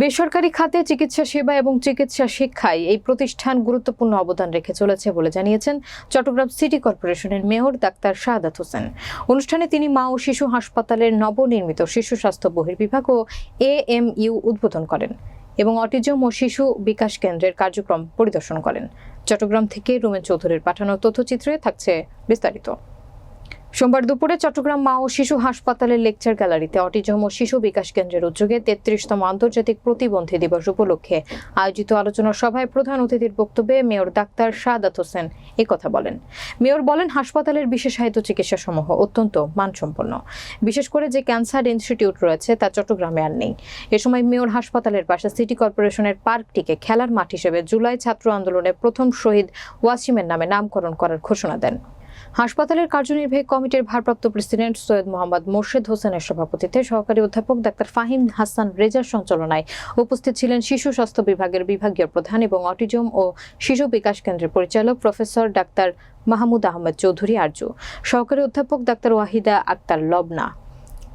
বেসরকারি খাতে চিকিৎসা সেবা এবং চিকিৎসা শিক্ষায় এই প্রতিষ্ঠান গুরুত্বপূর্ণ অবদান রেখে চলেছে বলে জানিয়েছেন চট্টগ্রাম সিটি কর্পোরেশনের মেয়র ডাক্তার শাহাদাত হোসেন। অনুষ্ঠানে তিনি মা ও শিশু হাসপাতালের নবনির্মিত শিশু স্বাস্থ্য বহির্বিভাগ ও এ এম ইউ উদ্বোধন করেন এবং অটিজম ও শিশু বিকাশ কেন্দ্রের কার্যক্রম পরিদর্শন করেন। চট্টগ্রাম থেকে রুমেন চৌধুরীর পাঠানো তথ্যচিত্রে থাকছে বিস্তারিত। সোমবার দুপুরে চট্টগ্রাম মা ও শিশু হাসপাতালের লেকচার গ্যালারিতে অটিজম ও শিশু বিকাশ কেন্দ্রের উদ্যোগে তেত্রিশতম আন্তর্জাতিক প্রতিবন্ধী দিবস উপলক্ষে আয়োজিত আলোচনা সভায় প্রধান অতিথির বক্তব্যে মেয়র ডাক্তার শাহাদাত হোসেন কথা বলেন। মেয়র বলেন, হাসপাতালের বিশেষায়িত চিকিৎসা সমূহ অত্যন্ত মানসম্পন্ন। বিশেষ করে যে ক্যান্সার ইনস্টিটিউট রয়েছে, তা চট্টগ্রামে আর নেই। এ সময় মেয়র হাসপাতালের পাশে সিটি কর্পোরেশনের পার্কটিকে খেলার মাঠ হিসেবে জুলাই ছাত্র আন্দোলনে প্রথম শহীদ ওয়াসিমের নামে নামকরণ করার ঘোষণা দেন। হাসপাতালের কার্যনির্বাহী কমিটির ভারপ্রাপ্ত প্রেসিডেন্ট সৈয়দ মোহাম্মদ মোর্শেদ হোসেনের সভাপতিত্বে সহকারী অধ্যাপক ডাক্তার ফাহিম হাসান রেজার সঞ্চালনায় উপস্থিত ছিলেন শিশু স্বাস্থ্য বিভাগের বিভাগীয় প্রধান এবং অটিজম ও শিশু বিকাশ কেন্দ্রের পরিচালক প্রফেসর ডাক্তার মাহমুদ আহমেদ চৌধুরী আর্য সহকারী অধ্যাপক ডাক্তার ওয়াহিদা আক্তার লবনা।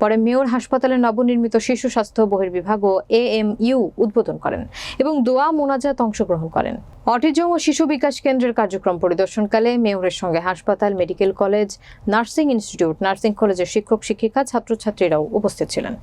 পরে মেয়র হাসপাতালে নবনির্মিত শিশু স্বাস্থ্য বহির্বিভাগ ও এ এম ইউ উদ্বোধন করেন এবং দোয়া মোনাজাত অংশগ্রহণ করেন। অটিজম ও শিশু বিকাশ কেন্দ্রের কার্যক্রম পরিদর্শনকালে মেয়রের সঙ্গে হাসপাতাল, medical college, nursing institute, nursing কলেজের শিক্ষক, শিক্ষিকা, ছাত্রছাত্রীরাও উপস্থিত ছিলেন।